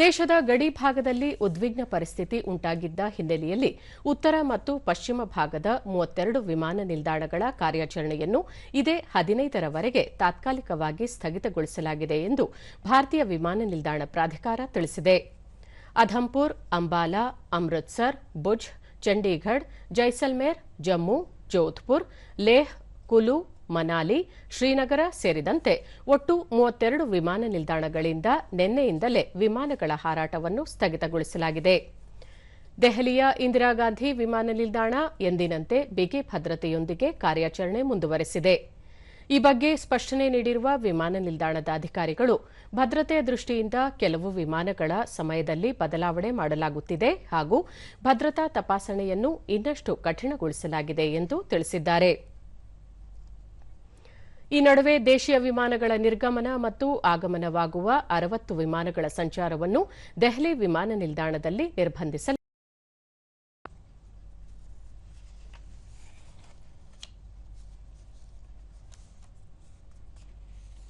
ದೇಶದ ಗಡಿ ಭಾಗದಲ್ಲಿ ಉದ್ವಿಗ್ನ ಪರಿಸ್ಥಿತಿ ಉಂಟಾಗಿದ್ದ ಹಿನ್ನೆಲೆಯಲ್ಲಿ ಉತ್ತರ ಮತ್ತು ಪಶ್ಚಿಮ ಭಾಗದ ಮೂವತ್ತೆರಡು ವಿಮಾನ ನಿಲ್ದಾಣಗಳ ಕಾರ್ಯಾಚರಣೆಯನ್ನು ಇದೇ ಹದಿನೈದರವರೆಗೆ ತಾತ್ಕಾಲಿಕವಾಗಿ ಸ್ಥಗಿತಗೊಳಿಸಲಾಗಿದೆ ಎಂದು ಭಾರತೀಯ ವಿಮಾನ ನಿಲ್ದಾಣ ಪ್ರಾಧಿಕಾರ ತಿಳಿಸಿದೆ. ಅಧಂಪುರ್, ಅಂಬಾಲಾ, ಅಮೃತ್ಸರ್, ಭುಜ್, ಚಂಡೀಗಢ್, ಜೈಸಲ್ಮೇರ್, ಜಮ್ಮು, ಜೋಧ್ಪುರ್, ಲೇಹ್, ಕುಲು ಮನಾಲಿ, ಶ್ರೀನಗರ ಸೇರಿದಂತೆ ಒಟ್ಟು ಮೂವತ್ತೆರಡು ವಿಮಾನ ನಿಲ್ದಾಣಗಳಿಂದ ನಿನ್ನೆಯಿಂದಲೇ ವಿಮಾನಗಳ ಹಾರಾಟವನ್ನು ಸ್ಥಗಿತಗೊಳಿಸಲಾಗಿದೆ. ದೆಹಲಿಯ ಇಂದಿರಾಗಾಂಧಿ ವಿಮಾನ ನಿಲ್ದಾಣ ಎಂದಿನಂತೆ ಬಿಗಿ ಭದ್ರತೆಯೊಂದಿಗೆ ಕಾರ್ಯಾಚರಣೆ ಮುಂದುವರೆಸಿದೆ. ಈ ಬಗ್ಗೆ ಸ್ಪಷ್ಟನೆ ನೀಡಿರುವ ವಿಮಾನ ನಿಲ್ದಾಣದ ಅಧಿಕಾರಿಗಳು ಭದ್ರತೆಯ ದೃಷ್ಟಿಯಿಂದ ಕೆಲವು ವಿಮಾನಗಳ ಸಮಯದಲ್ಲಿ ಬದಲಾವಣೆ ಮಾಡಲಾಗುತ್ತಿದೆ ಹಾಗೂ ಭದ್ರತಾ ತಪಾಸಣೆಯನ್ನು ಇನ್ನಷ್ಟು ಕಠಿಣಗೊಳಿಸಲಾಗಿದೆ ಎಂದು ತಿಳಿಸಿದ್ದಾರೆ. ಈ ನಡುವೆ ದೇಶೀಯ ವಿಮಾನಗಳ ನಿರ್ಗಮನ ಮತ್ತು ಆಗಮನವಾಗುವ ಅರವತ್ತು ವಿಮಾನಗಳ ಸಂಚಾರವನ್ನು ದೆಹಲಿ ವಿಮಾನ ನಿಲ್ದಾಣದಲ್ಲಿ ನಿರ್ಬಂಧಿಸಲಾಗಿದೆ.